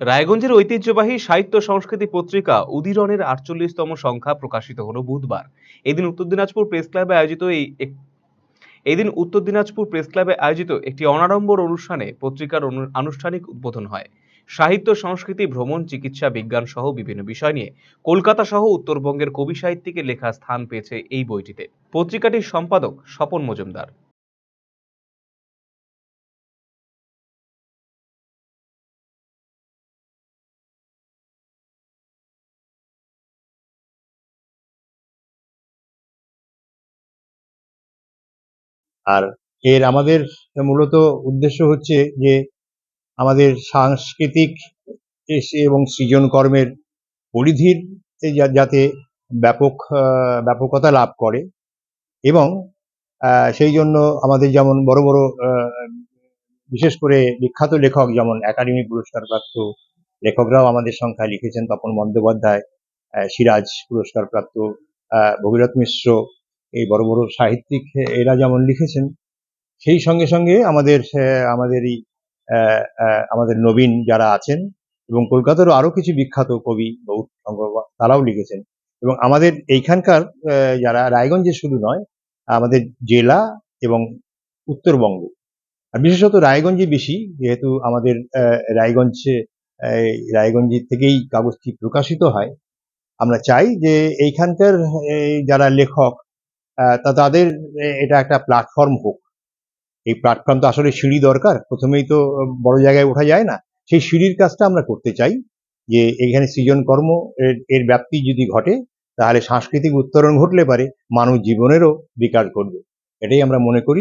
রায়গঞ্জের ঐতিহ্যবাহী সাহিত্য সংস্কৃতি পত্রিকা উদিরনের আটচল্লিশতম সংখ্যা প্রকাশিত হলো বুধবার। এদিন উত্তর দিনাজপুর প্রেস ক্লাবে আয়োজিত এই এদিন উত্তর দিনাজপুর প্রেস ক্লাবে আয়োজিত একটি অনাড়ম্বর অনুষ্ঠানে পত্রিকার আনুষ্ঠানিক উদ্বোধন হয়। সাহিত্য, সংস্কৃতি, ভ্রমণ, চিকিৎসা, বিজ্ঞান সহ বিভিন্ন বিষয় নিয়ে কলকাতা সহ উত্তরবঙ্গের কবি সাহিত্যিকের লেখা স্থান পেয়েছে এই বইটিতে। পত্রিকাটির সম্পাদক স্বপন মজুমদার। আর এর আমাদের মূলত উদ্দেশ্য হচ্ছে যে আমাদের সাংস্কৃতিক এবং সৃজন কর্মের পরিধির যাতে ব্যাপক ব্যাপকতা লাভ করে এবং সেই জন্য আমাদের যেমন বড় বড় বিশেষ করে বিখ্যাত লেখক যেমন একাডেমি পুরস্কার প্রাপ্ত লেখকরাও আমাদের সংখ্যায় লিখেছেন তপন বন্দ্যোপাধ্যায় সিরাজ পুরস্কার প্রাপ্ত আহ, ভগীরথ মিশ্র এই বড় বড় সাহিত্যিক এরা যেমন লিখেছেন সেই সঙ্গে সঙ্গে আমাদের আহ, আমাদের নবীন যারা আছেন এবং কলকাতারও আরও কিছু বিখ্যাত কবি বহুত তারাও লিখেছেন। এবং আমাদের এইখানকার যারা রায়গঞ্জে শুধু নয় আমাদের জেলা এবং উত্তরবঙ্গ। আর বিশেষত রায়গঞ্জে বেশি যেহেতু আমাদের রায়গঞ্জে রায়গঞ্জ থেকেই কাগজটি প্রকাশিত হয় আমরা চাই যে এইখানকার এই যারা লেখক তা তাদের এটা একটা প্ল্যাটফর্ম হোক। এই প্ল্যাটফর্ম তো আসলে সিঁড়ি দরকার। প্রথমেই তো বড় জায়গায় ওঠা যায় না। সেই সিঁড়ির কাজটা আমরা করতে চাই যে, এখানে সৃজন কর্ম এর ব্যাপ্তি যদি ঘটে, তাহলে সাংস্কৃতিক উত্তরণ ঘটলে পারে মানব জীবনেরও বিকাশ ঘটবে। এটাই আমরা মনে করি।